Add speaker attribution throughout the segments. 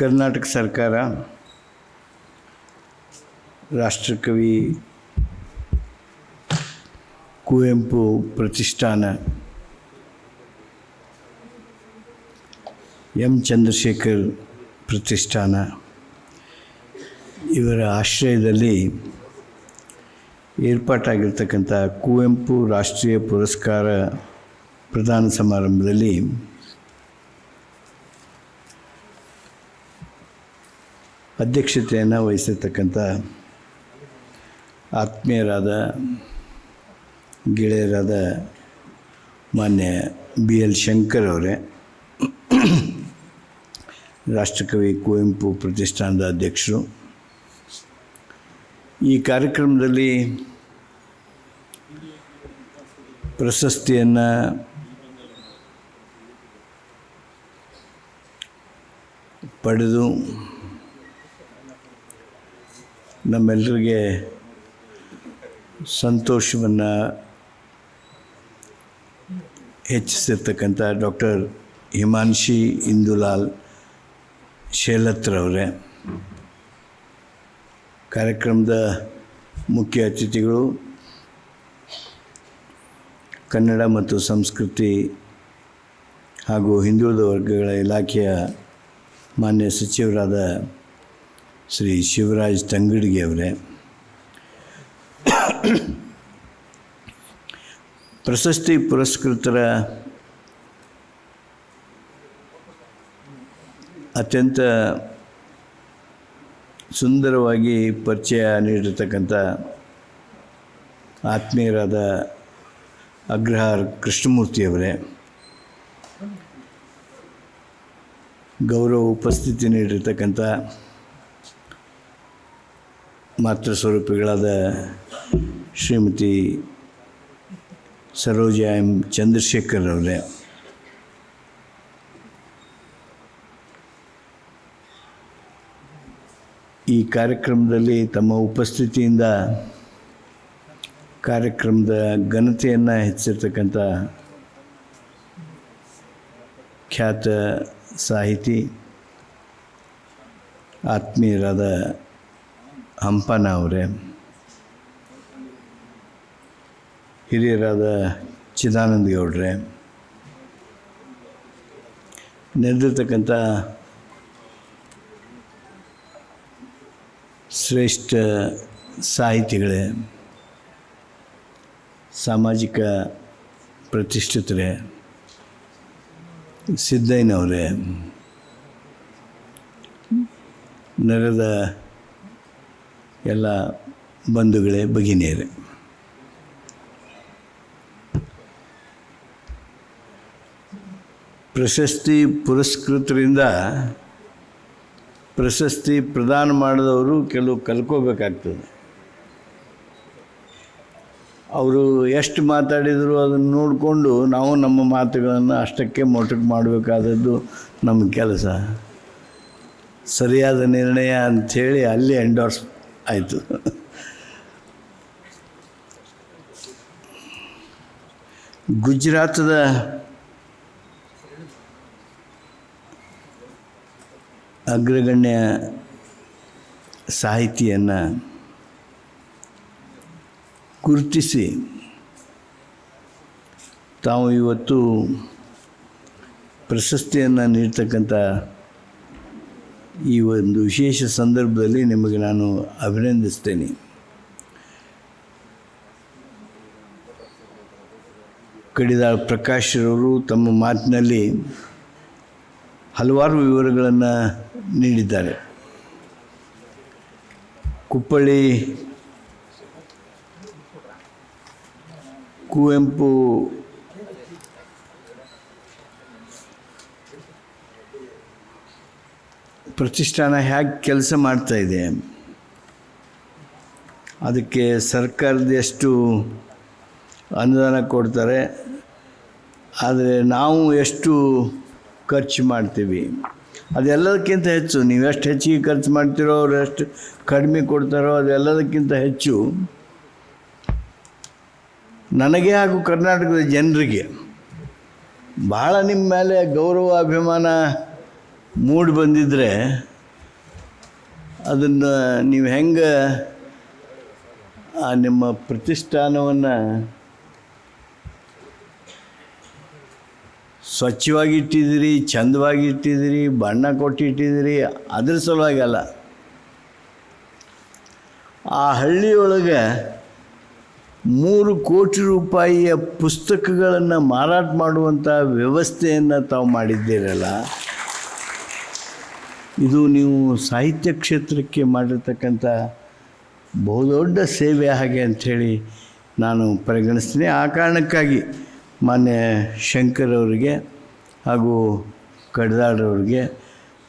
Speaker 1: ಕರ್ನಾಟಕ ಸರ್ಕಾರ ರಾಷ್ಟ್ರಕವಿ ಕುವೆಂಪು ಪ್ರತಿಷ್ಠಾನ ಎಂ ಚಂದ್ರಶೇಖರ್ ಪ್ರತಿಷ್ಠಾನ ಇವರ ಆಶ್ರಯದಲ್ಲಿ ಏರ್ಪಾಟಾಗಿರ್ತಕ್ಕಂಥ ಕುವೆಂಪು ರಾಷ್ಟ್ರೀಯ ಪುರಸ್ಕಾರ ಪ್ರದಾನ ಸಮಾರಂಭದಲ್ಲಿ ಅಧ್ಯಕ್ಷತೆಯನ್ನು ವಹಿಸಿರ್ತಕ್ಕಂಥ ಆತ್ಮೀಯರಾದ, ಗೆಳೆಯರಾದ ಮಾನ್ಯ ಬಿ ಎಲ್ ಶಂಕರ್ ಅವರೇ, ರಾಷ್ಟ್ರಕವಿ ಕುವೆಂಪು ಪ್ರತಿಷ್ಠಾನದ ಅಧ್ಯಕ್ಷರು. ಈ ಕಾರ್ಯಕ್ರಮದಲ್ಲಿ ಪ್ರಶಸ್ತಿಯನ್ನು ಪಡೆದು ನಮ್ಮೆಲ್ಲರಿಗೆ ಸಂತೋಷವನ್ನು ಹೆಚ್ಚಿಸಿರ್ತಕ್ಕಂಥ ಡಾಕ್ಟರ್ ಹಿಮಾಂಶಿ ಇಂದುಲಾಲ್ ಶೇಲತ್ರವರೇ ಕಾರ್ಯಕ್ರಮದ ಮುಖ್ಯ ಅತಿಥಿಗಳು, ಕನ್ನಡ ಮತ್ತು ಸಂಸ್ಕೃತಿ ಹಾಗೂ ಹಿಂದುಳಿದ ವರ್ಗಗಳ ಇಲಾಖೆಯ ಮಾನ್ಯ ಸಚಿವರಾದ ಶ್ರೀ ಶಿವರಾಜ್ ತಂಗಡಿಗೆ ಅವರೇ. ಪ್ರಶಸ್ತಿ ಪುರಸ್ಕೃತರ ಅತ್ಯಂತ ಸುಂದರವಾಗಿ ಪರಿಚಯ ನೀಡಿರ್ತಕ್ಕಂಥ ಆತ್ಮೀಯರಾದ ಅಗ್ರಹಾರ್ ಕೃಷ್ಣಮೂರ್ತಿಯವರೇ ಗೌರವ ಉಪಸ್ಥಿತಿ ನೀಡಿರ್ತಕ್ಕಂಥ ಮಾತೃ ಸ್ವರೂಪಿಗಳಾದ ಶ್ರೀಮತಿ ಸರೋಜ ಎಂ ಚಂದ್ರಶೇಖರ್ ಅವರೇ. ಈ ಕಾರ್ಯಕ್ರಮದಲ್ಲಿ ತಮ್ಮ ಉಪಸ್ಥಿತಿಯಿಂದ ಕಾರ್ಯಕ್ರಮದ ಘನತೆಯನ್ನು ಹೆಚ್ಚಿರ್ತಕ್ಕಂಥ ಖ್ಯಾತ ಸಾಹಿತಿ, ಆತ್ಮೀಯರಾದ ಹಂಪನ ಅವರೇ ಹಿರಿಯರಾದ ಚಿದಾನಂದ ಗೌಡ್ರೆ ನೆರೆದಿರ್ತಕ್ಕಂಥ ಶ್ರೇಷ್ಠ ಸಾಹಿತಿಗಳೇ ಸಾಮಾಜಿಕ ಪ್ರತಿಷ್ಠಿತರೇ ಸಿದ್ದಯ್ಯನವರೇ ನೆರೆದ ಎಲ್ಲ ಬಂಧುಗಳೇ, ಭಗಿನಿಯರೇ. ಪ್ರಶಸ್ತಿ ಪುರಸ್ಕೃತರಿಂದ ಪ್ರಶಸ್ತಿ ಪ್ರದಾನ ಮಾಡಿದವರು ಕೆಲವು ಕಲ್ಕೋಬೇಕಾಗ್ತದೆ ಅವರು ಎಷ್ಟು ಮಾತಾಡಿದರು ಅದನ್ನು ನೋಡಿಕೊಂಡು ನಾವು ನಮ್ಮ ಮಾತುಗಳನ್ನು ಅಷ್ಟಕ್ಕೆ ಮೊಟಕು ಮಾಡಬೇಕಾದದ್ದು ನಮ್ಮ ಕೆಲಸ. ಸರಿಯಾದ ನಿರ್ಣಯ ಅಂಥೇಳಿ ಅಲ್ಲಿ ಎಂಡೋರ್ಸ್ ಆಯಿತು. ಗುಜರಾತದ ಅಗ್ರಗಣ್ಯ ಸಾಹಿತಿಯನ್ನು ಗುರುತಿಸಿ ತಾವು ಇವತ್ತು ಪ್ರಶಸ್ತಿಯನ್ನು ನೀಡ್ತಕ್ಕಂಥ ಈ ಒಂದು ವಿಶೇಷ ಸಂದರ್ಭದಲ್ಲಿ ನಿಮಗೆ ನಾನು ಅಭಿನಂದಿಸ್ತೇನೆ. ಕಡಿದಾಳ್ ಪ್ರಕಾಶ್ರವರು ತಮ್ಮ ಮಾತಿನಲ್ಲಿ ಹಲವಾರು ವಿವರಗಳನ್ನು ನೀಡಿದ್ದಾರೆ. ಕುಪ್ಪಳ್ಳಿ ಕುವೆಂಪು ಪ್ರತಿಷ್ಠಾನ ಹೇಗೆ ಕೆಲಸ ಮಾಡ್ತಾ ಇದೆ? ಅದಕ್ಕೆ ಸರ್ಕಾರದ ಎಷ್ಟು ಅನುದಾನ ಕೊಡ್ತಾರೆ? ಆದರೆ ನಾವು ಎಷ್ಟು ಖರ್ಚು ಮಾಡ್ತೀವಿ? ಅದೆಲ್ಲದಕ್ಕಿಂತ ಹೆಚ್ಚು. ನೀವು ಎಷ್ಟು ಹೆಚ್ಚಿಗೆ ಖರ್ಚು ಮಾಡ್ತೀರೋ, ಅವ್ರು ಎಷ್ಟು ಕಡಿಮೆ ಕೊಡ್ತಾರೋ, ಅದೆಲ್ಲದಕ್ಕಿಂತ ಹೆಚ್ಚು. ನನಗೆ ಹಾಗೂ ಕರ್ನಾಟಕದ ಜನರಿಗೆ ಭಾಳ ನಿಮ್ಮ ಮೇಲೆ ಗೌರವ, ಅಭಿಮಾನ ಮೂಡಿ ಬಂದಿದ್ದರೆ ಅದನ್ನು ನೀವು ಹೆಂಗೆ ಆ ನಿಮ್ಮ ಪ್ರತಿಷ್ಠಾನವನ್ನು ಸ್ವಚ್ಛವಾಗಿ ಇಟ್ಟಿದ್ದೀರಿ ಚಂದವಾಗಿ ಇಟ್ಟಿದ್ದೀರಿ ಬಣ್ಣ ಕೊಟ್ಟಿಟ್ಟಿದ್ದೀರಿ, ಅದ್ರ ಸಲುವಾಗಿ ಅಲ್ಲ. ಆ ಹಳ್ಳಿಯೊಳಗೆ ಮೂರು ಕೋಟಿ ರೂಪಾಯಿಯ ಪುಸ್ತಕಗಳನ್ನು ಮಾರಾಟ ಮಾಡುವಂಥ ವ್ಯವಸ್ಥೆಯನ್ನು ತಾವು ಮಾಡಿದ್ದೀರಲ್ಲ ಇದು ನೀವು ಸಾಹಿತ್ಯ ಕ್ಷೇತ್ರಕ್ಕೆ ಮಾಡಿರ್ತಕ್ಕಂಥ ಬಹುದೊಡ್ಡ ಸೇವೆ ಹಾಗೆ ಅಂಥೇಳಿ ನಾನು ಪರಿಗಣಿಸ್ತೀನಿ. ಆ ಕಾರಣಕ್ಕಾಗಿ ಮಾನ್ಯ ಶಂಕರ್ ಅವರಿಗೆ ಹಾಗೂ ಕಡ್ದಾಡ್ರವ್ರಿಗೆ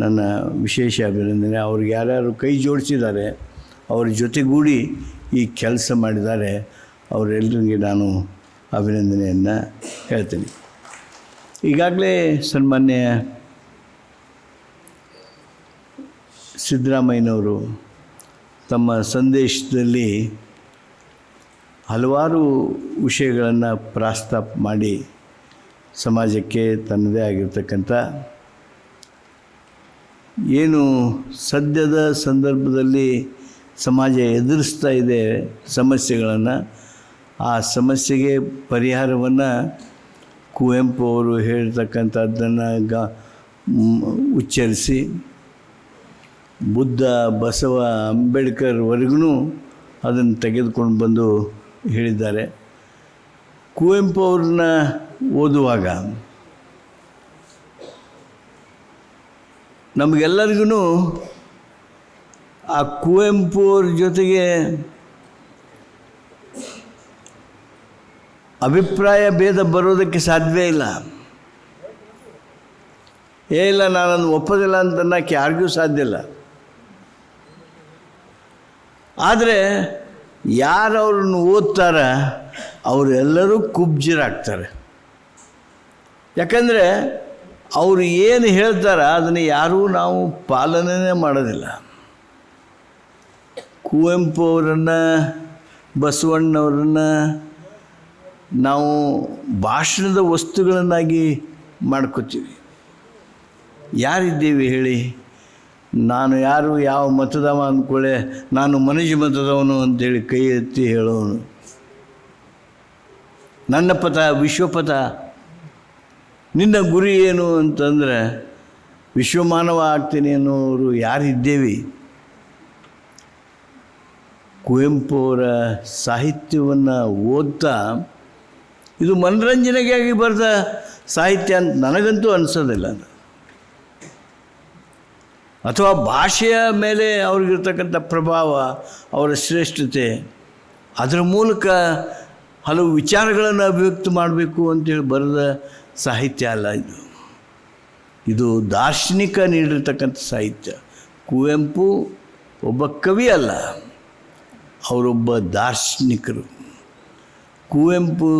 Speaker 1: ನನ್ನ ವಿಶೇಷ ಅಭಿನಂದನೆ. ಅವ್ರಿಗೆ ಯಾರ್ಯಾರು ಕೈ ಜೋಡಿಸಿದ್ದಾರೆ, ಅವ್ರ ಜೊತೆಗೂಡಿ ಈ ಕೆಲಸ ಮಾಡಿದ್ದಾರೆ ಅವರೆಲ್ಲರಿಗೆ ನಾನು ಅಭಿನಂದನೆಯನ್ನು ಹೇಳ್ತೀನಿ. ಈಗಾಗಲೇ ಸನ್ಮಾನ್ಯ ಸಿದ್ದರಾಮಯ್ಯನವರು ತಮ್ಮ ಸಂದೇಶದಲ್ಲಿ ಹಲವಾರು ವಿಷಯಗಳನ್ನು ಪ್ರಸ್ತಾಪ ಮಾಡಿ ಸಮಾಜಕ್ಕೆ ತನ್ನದೇ ಆಗಿರ್ತಕ್ಕಂಥ ಏನು ಸದ್ಯದ ಸಂದರ್ಭದಲ್ಲಿ ಸಮಾಜ ಎದುರಿಸ್ತಾ ಇದೆ ಸಮಸ್ಯೆಗಳನ್ನು, ಆ ಸಮಸ್ಯೆಗೆ ಪರಿಹಾರವನ್ನು ಕುವೆಂಪು ಅವರು ಹೇಳ್ತಕ್ಕಂಥದ್ದನ್ನು ಗ ಉಚ್ಚರಿಸಿ ಬುದ್ಧ, ಬಸವ ಅಂಬೇಡ್ಕರ್ವರೆಗೂ ಅದನ್ನು ತೆಗೆದುಕೊಂಡು ಬಂದು ಹೇಳಿದ್ದಾರೆ. ಕುವೆಂಪು ಅವ್ರನ್ನ ಓದುವಾಗ ನಮಗೆಲ್ಲರಿಗೂ ಆ ಕುವೆಂಪು ಅವ್ರ ಜೊತೆಗೆ ಅಭಿಪ್ರಾಯ ಭೇದ ಬರೋದಕ್ಕೆ ಸಾಧ್ಯವೇ ಇಲ್ಲ. ಏ ಇಲ್ಲ ನಾನು ಒಪ್ಪೋದಿಲ್ಲ ಅಂತ ಅನ್ನೋಕ್ಕೆ ಯಾರಿಗೂ ಸಾಧ್ಯ ಇಲ್ಲ. ಆದರೆ ಯಾರು ಅವ್ರನ್ನ ಓದ್ತಾರ ಅವರೆಲ್ಲರೂ ಕುಬ್ಜಿರಾಗ್ತಾರೆ. ಯಾಕಂದರೆ ಅವರು ಏನು ಹೇಳ್ತಾರ ಅದನ್ನು ಯಾರೂ ನಾವು ಪಾಲನೆ ಮಾಡೋದಿಲ್ಲ. ಕುವೆಂಪು ಅವರನ್ನು ಬಸವಣ್ಣವರನ್ನು ನಾವು ಭಾಷಣದ ವಸ್ತುಗಳನ್ನಾಗಿ ಮಾಡ್ಕೋತೀವಿ. ಯಾರಿದ್ದೀವಿ ಹೇಳಿ? ನಾನು ಯಾರು ಯಾವ ಮತದವ ಅಂದ್ಕೊಳ್ಳೆ, ನಾನು ಮನುಜ ಮತದವನು ಅಂತೇಳಿ ಕೈ ಎತ್ತಿ ಹೇಳೋನು. ನನ್ನ ಪಥ ವಿಶ್ವಪಥ ನಿನ್ನ ಗುರಿ ಏನು ಅಂತಂದರೆ, ವಿಶ್ವಮಾನವ ಆಗ್ತೀನಿ ಅನ್ನೋರು ಯಾರಿದ್ದೇವೆ? ಕುವೆಂಪು ಅವರ ಸಾಹಿತ್ಯವನ್ನು ಓದ್ತಾ, ಇದು ಮನರಂಜನೆಗಾಗಿ ಬರೆದ ಸಾಹಿತ್ಯ ಅಂತ ನನಗಂತೂ ಅನಿಸೋದಿಲ್ಲ ಅಥವಾ ಭಾಷೆಯ ಮೇಲೆ ಅವ್ರಿಗಿರ್ತಕ್ಕಂಥ ಪ್ರಭಾವ, ಅವರ ಶ್ರೇಷ್ಠತೆ, ಅದರ ಮೂಲಕ ಹಲವು ವಿಚಾರಗಳನ್ನು ಅಭಿವ್ಯಕ್ತಿ ಮಾಡಬೇಕು ಅಂತೇಳಿ ಬರೆದ ಸಾಹಿತ್ಯ ಅಲ್ಲ ಇದು. ಇದು ದಾರ್ಶನಿಕ ನೀಡಿರ್ತಕ್ಕಂಥ ಸಾಹಿತ್ಯ. ಕುವೆಂಪು ಒಬ್ಬ ಕವಿ ಅಲ್ಲ, ಅವರೊಬ್ಬ ದಾರ್ಶನಿಕರು. ಕುವೆಂಪು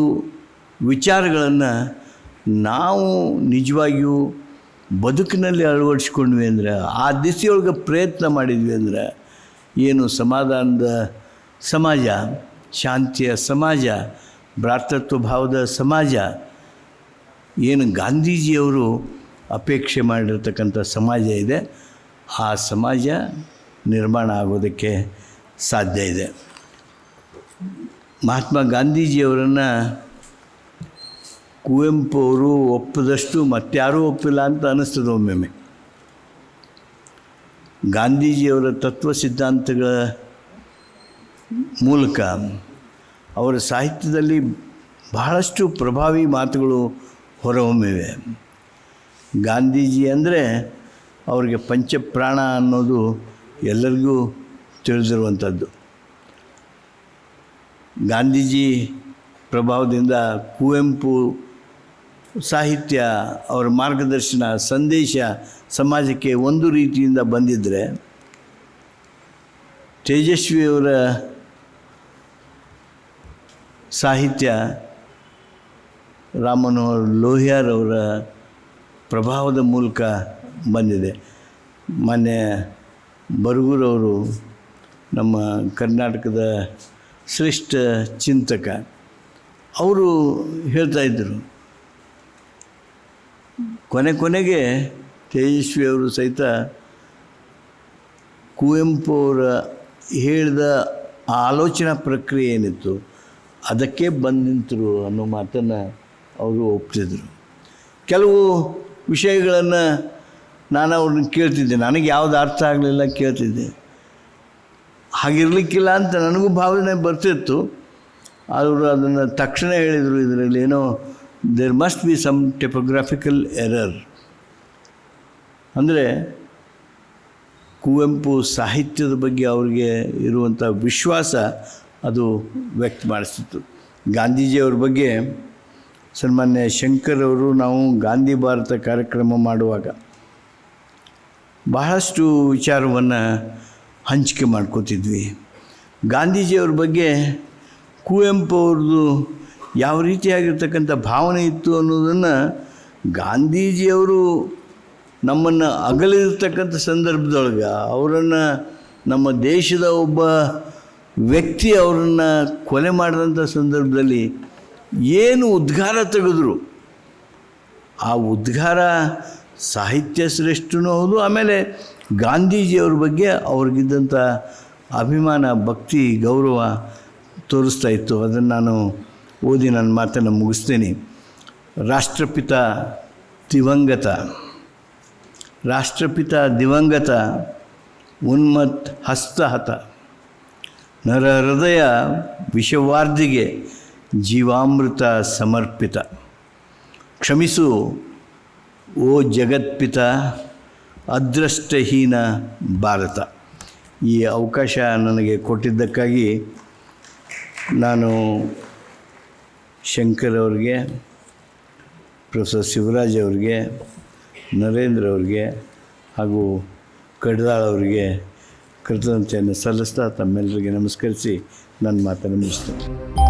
Speaker 1: ವಿಚಾರಗಳನ್ನು ನಾವು ನಿಜವಾಗಿಯೂ ಬದುಕಿನಲ್ಲಿ ಅಳವಡಿಸ್ಕೊಂಡ್ವಿ ಅಂದರೆ, ಆ ದಿಸೆಯೊಳಗೆ ಪ್ರಯತ್ನ ಮಾಡಿದ್ವಿ ಅಂದರೆ, ಏನು ಸಮಾಧಾನದ ಸಮಾಜ, ಶಾಂತಿಯ ಸಮಾಜ, ಭ್ರಾತೃತ್ವ ಭಾವದ ಸಮಾಜ, ಏನು ಗಾಂಧೀಜಿಯವರು ಅಪೇಕ್ಷೆ ಮಾಡಿರ್ತಕ್ಕಂಥ ಸಮಾಜ ಇದೆ, ಆ ಸಮಾಜ ನಿರ್ಮಾಣ ಆಗೋದಕ್ಕೆ ಸಾಧ್ಯ ಇದೆ. ಮಹಾತ್ಮ ಗಾಂಧೀಜಿಯವರನ್ನು ಕುವೆಂಪು ಅವರು ಒಪ್ಪದಷ್ಟು ಮತ್ತಾರೂ ಒಪ್ಪಿಲ್ಲ ಅಂತ ಅನ್ನಿಸ್ತದೆ ಒಮ್ಮೆಮ್ಮೆ. ಗಾಂಧೀಜಿಯವರ ತತ್ವ ಸಿದ್ಧಾಂತಗಳ ಮೂಲಕ ಅವರ ಸಾಹಿತ್ಯದಲ್ಲಿ ಬಹಳಷ್ಟು ಪ್ರಭಾವಿ ಮಾತುಗಳು ಹೊರಹೊಮ್ಮಿವೆ. ಗಾಂಧೀಜಿ ಅಂದರೆ ಅವರಿಗೆ ಪಂಚಪ್ರಾಣ ಅನ್ನೋದು ಎಲ್ಲರಿಗೂ ತಿಳಿದಿರುವಂಥದ್ದು. ಗಾಂಧೀಜಿ ಪ್ರಭಾವದಿಂದ ಕುವೆಂಪು ಸಾಹಿತ್ಯ, ಅವರ ಮಾರ್ಗದರ್ಶನ, ಸಂದೇಶ ಸಮಾಜಕ್ಕೆ ಒಂದು ರೀತಿಯಿಂದ ಬಂದಿದ್ದರೆ ತೇಜಸ್ವಿಯವರ ಸಾಹಿತ್ಯ ರಾಮನೋಹರ್ ಲೋಹಿಯಾರ್ ಅವರ ಪ್ರಭಾವದ ಮೂಲಕ ಬಂದಿದೆ. ಮೊನ್ನೆ ಬರಗೂರವರು ನಮ್ಮ ಕರ್ನಾಟಕದ ಶ್ರೇಷ್ಠ ಚಿಂತಕ. ಅವರು ಹೇಳ್ತಾ ಇದ್ದರು ಕೊನೆ ಕೊನೆಗೆ ತೇಜಸ್ವಿಯವರು ಸಹಿತ ಕುವೆಂಪು ಅವರ ಹೇಳಿದ ಆಲೋಚನಾ ಪ್ರಕ್ರಿಯೆ ಏನಿತ್ತು, ಅದಕ್ಕೆ ಬಂದಿಂತರು ಅನ್ನೋ ಮಾತನ್ನು ಅವರು ಒಪ್ತಿದ್ರು. ಕೆಲವು ವಿಷಯಗಳನ್ನು ನಾನು ಅವ್ರನ್ನ ಕೇಳ್ತಿದ್ದೆ, ನನಗೆ ಯಾವುದು ಅರ್ಥ ಆಗಲಿಲ್ಲ ಕೇಳ್ತಿದ್ದೆ. ಹಾಗಿರಲಿಕ್ಕಿಲ್ಲ ಅಂತ ನನಗೂ ಭಾವನೆ ಬರ್ತಿತ್ತು ಅವರು ಅದನ್ನು ತಕ್ಷಣ ಹೇಳಿದರು, ಇದರಲ್ಲಿ ಏನೋ there must be some typographical error ಅಂದರೆ ಕುವೆಂಪು ಸಾಹಿತ್ಯದ ಬಗ್ಗೆ ಅವರಿಗೆ ಇರುವಂಥ ವಿಶ್ವಾಸ ಅದು ವ್ಯಕ್ತ ಮಾಡಿಸ್ತಿತ್ತು. ಗಾಂಧೀಜಿಯವ್ರ ಬಗ್ಗೆ ಸನ್ಮಾನ್ಯ ಶಂಕರ್ ಅವರು ನಾವು ಗಾಂಧಿ ಭಾರತ ಕಾರ್ಯಕ್ರಮ ಮಾಡುವಾಗ ಬಹಳಷ್ಟು ವಿಚಾರವನ್ನು ಹಂಚಿಕೆ ಮಾಡ್ಕೋತಿದ್ವಿ. ಗಾಂಧೀಜಿಯವ್ರ ಬಗ್ಗೆ ಕುವೆಂಪು ಅವ್ರದ್ದು ಯಾವ ರೀತಿಯಾಗಿರ್ತಕ್ಕಂಥ ಭಾವನೆ ಇತ್ತು ಅನ್ನೋದನ್ನು ಗಾಂಧೀಜಿಯವರು ನಮ್ಮನ್ನು ಅಗಲಿರ್ತಕ್ಕಂಥ ಸಂದರ್ಭದೊಳಗೆ ಅವರನ್ನು ನಮ್ಮ ದೇಶದ ಒಬ್ಬ ವ್ಯಕ್ತಿ ಅವರನ್ನು ಕೊಲೆ ಮಾಡಿದಂಥ ಸಂದರ್ಭದಲ್ಲಿ ಏನು ಉದ್ಗಾರ ತೆಗೆದ್ರು? ಆ ಉದ್ಗಾರ ಸಾಹಿತ್ಯ ಶ್ರೇಷ್ಠನೂ ಹೌದು, ಆಮೇಲೆ ಗಾಂಧೀಜಿಯವ್ರ ಬಗ್ಗೆ ಅವ್ರಿಗಿದ್ದಂಥ ಅಭಿಮಾನ, ಭಕ್ತಿ, ಗೌರವ ತೋರಿಸ್ತಾ ಇತ್ತು. ಅದನ್ನು ನಾನು ಓದಿ ನನ್ನ ಮಾತನ್ನು ಮುಗಿಸ್ತೇನೆ. ರಾಷ್ಟ್ರಪಿತ ದಿವಂಗತ ರಾಷ್ಟ್ರಪಿತ ದಿವಂಗತ ಉನ್ಮತ್ ಹಸ್ತಹತ, ನರ ಹೃದಯ ವಿಷವಾರ್ಧಿಗೆ ಜೀವಾಮೃತ ಸಮರ್ಪಿತ. ಕ್ಷಮಿಸು, ಓ ಜಗತ್ಪಿತ, ಅದೃಷ್ಟಹೀನ ಭಾರತ. ಈ ಅವಕಾಶ ನನಗೆ ಕೊಟ್ಟಿದ್ದಕ್ಕಾಗಿ ನಾನು ಶಂಕರ್ ಅವ್ರಿಗೆ, ಪ್ರೊಫೆಸರ್ ಶಿವರಾಜ್ ಅವ್ರಿಗೆ, ನರೇಂದ್ರ ಅವ್ರಿಗೆ ಹಾಗೂ ಕಡ್ದಾಳ್ ಅವರಿಗೆ ಕೃತಜ್ಞತೆಯನ್ನು ಸಲ್ಲಿಸ್ತಾ ತಮ್ಮೆಲ್ಲರಿಗೆ ನಮಸ್ಕರಿಸಿ ನನ್ನ ಮಾತನ್ನು ಮುಗಿಸ್ತೇನೆ.